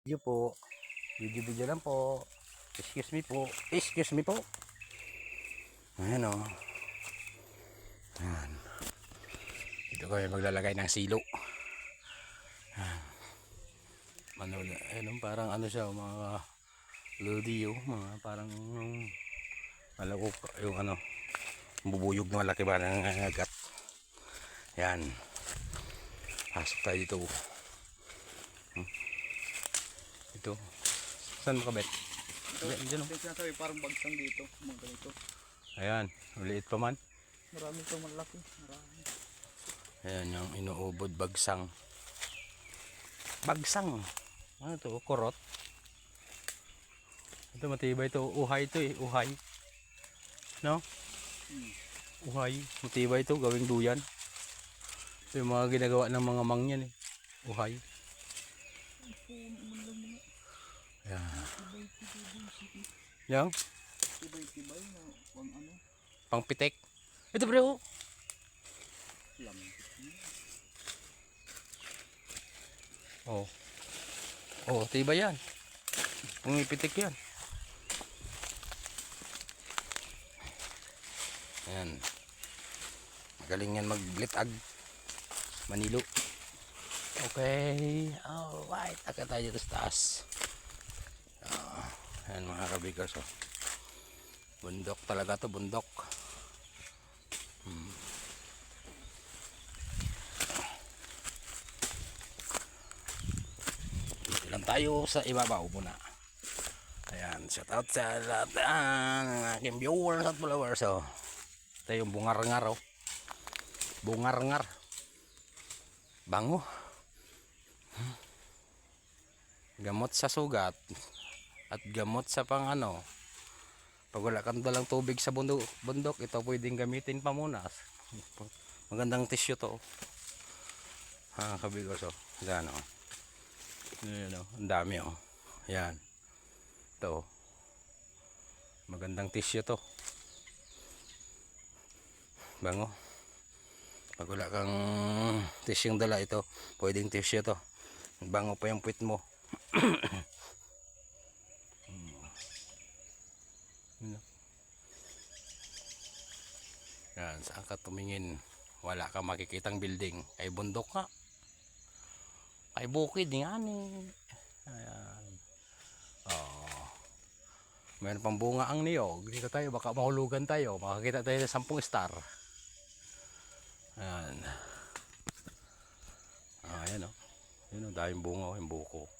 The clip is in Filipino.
Video po. Video video lang po. Excuse me po. Excuse me po. Ayan o. Ayan. Dito kami maglalagay ng silo. Ayan. Ano, ayun, oh, parang ano siya, mga lodi oh, mga parang um, malakok yung ano, bubuyog na malaki ba ng agat. Yan. Pasok tayo dito. Hmm. Ito. Saan mo kabet? Kabet, dyan, oh. Sinasabi parang bagsang dito. Mga ganito. Ayan, uliit pa man. Marami itong malaki. Marami. Ayan yung inuubod bagsang. Bagsang. Ano to? Kurot. Ito matibay to. Uhay to eh. Uhay. No? Hmm. Uhay. Matibay to. Gawing duyan. Ito yung mga ginagawa ng mga mangyan eh. Uhay. Ayan. Yang? Tibay-tibay na pang ano. Pangpitek. Ito bro. Lamig. Oh. Oh, tiba yan. Pumipitik yan. Ayan. Magaling yan maglitag. Manilo. Okay. Alright. Taka tayo dito sa taas. Ayan mga kabigers. Oh. Bundok talaga to bundok. Hmm. Dito lang tayo sa ibabaw muna. Ayan, shout out sa lahat ah, ng aking viewers at followers. So, ito yung bungar-ngar. Oh. Bungar-ngar. Bango. Hmm. Gamot sa sugat at gamot sa pang ano. Pag wala kang dalang tubig sa bundok, bundok ito pwedeng gamitin pa muna. Magandang tissue to. Ha, kabigos oh. Yan oh. Yan oh. Ang dami oh. Yan. Ito oh. Magandang tissue to. Bango. Pag wala kang tissue dala ito, pwedeng tissue to. Bango pa yung puwit mo. Hmm. Yun, oh. Yan, saan ka tumingin? Wala kang makikitang building. Ay bundok nga. Ay bukid nga ni. Ayan. Oh. Meron pang bunga ang niyog. Dito tayo, baka mahulugan tayo. Makakita tayo ng sampung star. Ayan. Ah, ayan o. Oh. Ayan o, daming bunga o, yung buko.